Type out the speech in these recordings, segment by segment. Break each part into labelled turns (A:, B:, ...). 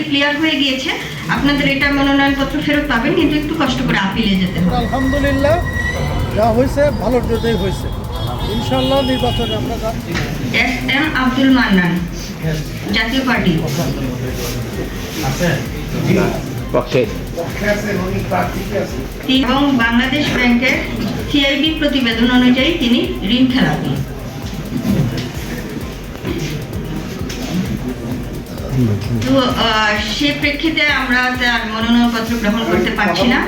A: CIB clear হয়ে গিয়েছে। আপনাদের এটা মনোনয়নপত্র ফেরত পাবেন কিন্তু একটু কষ্ট করে আপিলে যেতে হবে।
B: আলহামদুলিল্লাহ যা হয়েছে ভালোর জন্যই হয়েছে। ইনশাল্লাহ নির্বাচনে আমরা
A: এস এম আব্দুল মান্নান জাতীয় পার্টি।
C: পক্ষে।
A: এবং বাংলাদেশ ব্যাংকের সিআইবি প্রতিবেদন অনুযায়ী তিনি ঋণ খেলাপি তো সে প্রেক্ষিতে আমরা তার মনোনয়নপত্র গ্রহণ করতে পারছি না।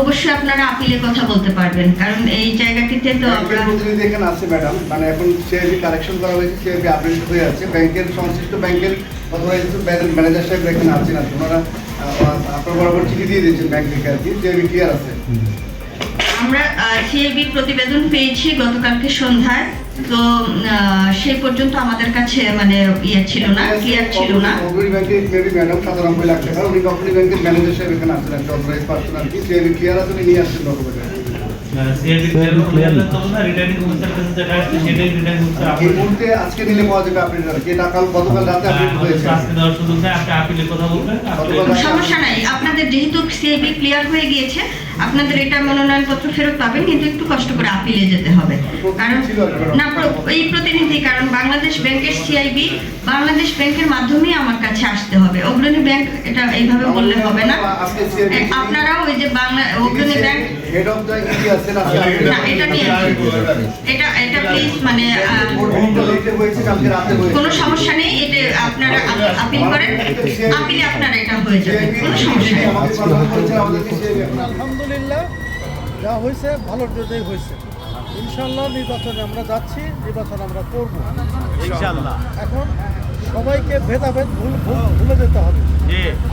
A: অবশ্যই আপনারা আপিলে কথা বলতে পারবেন কারণ এই জায়গাটিতে তো আমরা
D: প্রতিনিধি এখানে আছে ম্যাডাম। মানে এখন সিআইবি কালেকশন করা হয়েছে সিআইবি আপডেট হয়ে আছে। ব্যাংকের সংশ্লিষ্ট ব্যাংকের ম্যানেজার সাহেব এখানে আছেন আর ওনারা আপনার বরাবর চিঠি দিয়ে দিয়েছেন ব্যাংক থেকে আর কি। সিআইবি ক্লিয়ার আছে।
A: আমরা সিএবি প্রতিবেদন পেয়েছি গতকালকে সন্ধ্যায়। তো সেই পর্যন্ত আমাদের কাছে মানে ইয়ে ছিল না ক্লিয়ার ছিল না।
D: অগ্রণী ব্যাংকে মেবি ম্যাডাম সাধারণ বই লাগছে না উনি অগ্রণী ব্যাংকের ম্যানেজার সাহেব এখানে কি ক্লিয়ার আছে উনি নিয়ে আসছেন ডকুমেন্ট
A: সমস্যা নাই। আপনাদের যেহেতু সিএবি ক্লিয়ার হয়ে গিয়েছে আপনাদের এটা মনোনয়নপত্র ফেরত পাবেন কিন্তু একটু কষ্ট করে আপিলে যেতে হবে। কারণ না এই প্রতিনিধি কারণ বাংলাদেশ ব্যাংকের সিআইবি বাংলাদেশ ব্যাংকের মাধ্যমেই আমার কাছে আসতে হবে। অগ্রণী ব্যাংক এটা এইভাবে বললে হবে না। আপনারাও ওই যে Bangla Agrani bank
D: head of the
A: না, এটা এটা প্লিজ মানে কোনো সমস্যা নেই এটা আপনারা আপিল করেন। আপিলে আপনারা এটা হয়ে যাবে কোনো সমস্যা নেই।
B: আলহামদুলিল্লাহ যা হয়েছে ভালোর জন্যই হয়েছে। ইনশাল্লাহ নির্বাচনে আমরা যাচ্ছি নির্বাচন আমরা করব।
E: ইনশাআল্লাহ।
B: এখন সবাইকে ভেদাভেদ ভুল ভুল ভুলে যেতে হবে।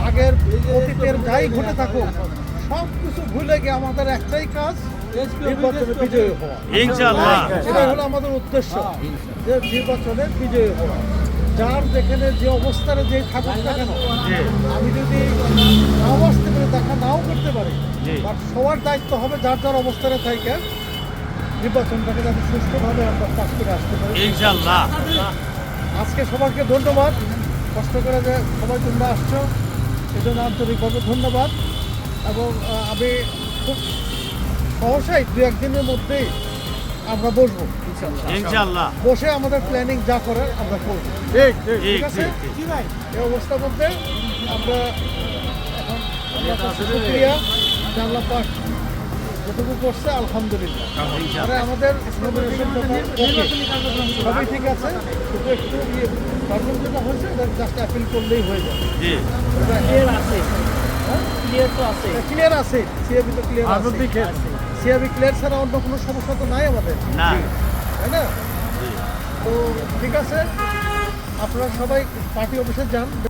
B: আগের অতীতের যাই ঘটে থাকুক সব কিছু ভুলে গিয়ে আমাদের একটাই কাজ নির্বাচনে বিজয়ী হওয়া।
E: ইনশাআল্লাহ।
B: এটা হলো আমাদের উদ্দেশ্য যে নির্বাচনে বিজয়ী হওয়া। যার যেখানে যে অবস্থানে যে থাকুক না কেন আমি যদি নাও আসতে পারি দেখা নাও করতে পারি। বাট সবার দায়িত্ব হবে যার যার অবস্থানে থাকে নির্বাচনটাকে যাতে সুষ্ঠুভাবে আমরা পাস করে আসতে পারি।
E: ইনশাআল্লাহ।
B: আজকে সবাইকে ধন্যবাদ। কষ্ট করে যে সবাই তোমরা আসছো সেজন্য আন্তরিকভাবে ধন্যবাদ। এবং আমি খুব সহসাই দু একদিনের মধ্যেই আমরা বসবো।
E: ইনশাআল্লাহ।
B: বসে আমাদের প্ল্যানিং যা করে আমরা করব।
E: ঠিক
B: ঠিক। আছে? এই অবস্থার মধ্যে আমরা এখন জানলা পাস যতটুকু করছে আলহামদুলিল্লাহ। আরে আমাদের সবই ঠিক আছে? শুধু একটু ইয়ে পারফর্ম যেটা হয়েছে জাস্ট অ্যাপিল করলেই হয়ে যাবে।
E: জি।
B: ক্লিয়ার আছে। ক্লিয়ার তো আছে। ক্লিয়ার আছে। সিএবি তো ক্লিয়ার আছে। সিএবি ক্লিয়ার ছাড়া অন্য কোনো সমস্যা তো নাই আমাদের।
E: না।
B: তাই না? তো ঠিক আছে আপনারা সবাই পার্টি অফিসে যান।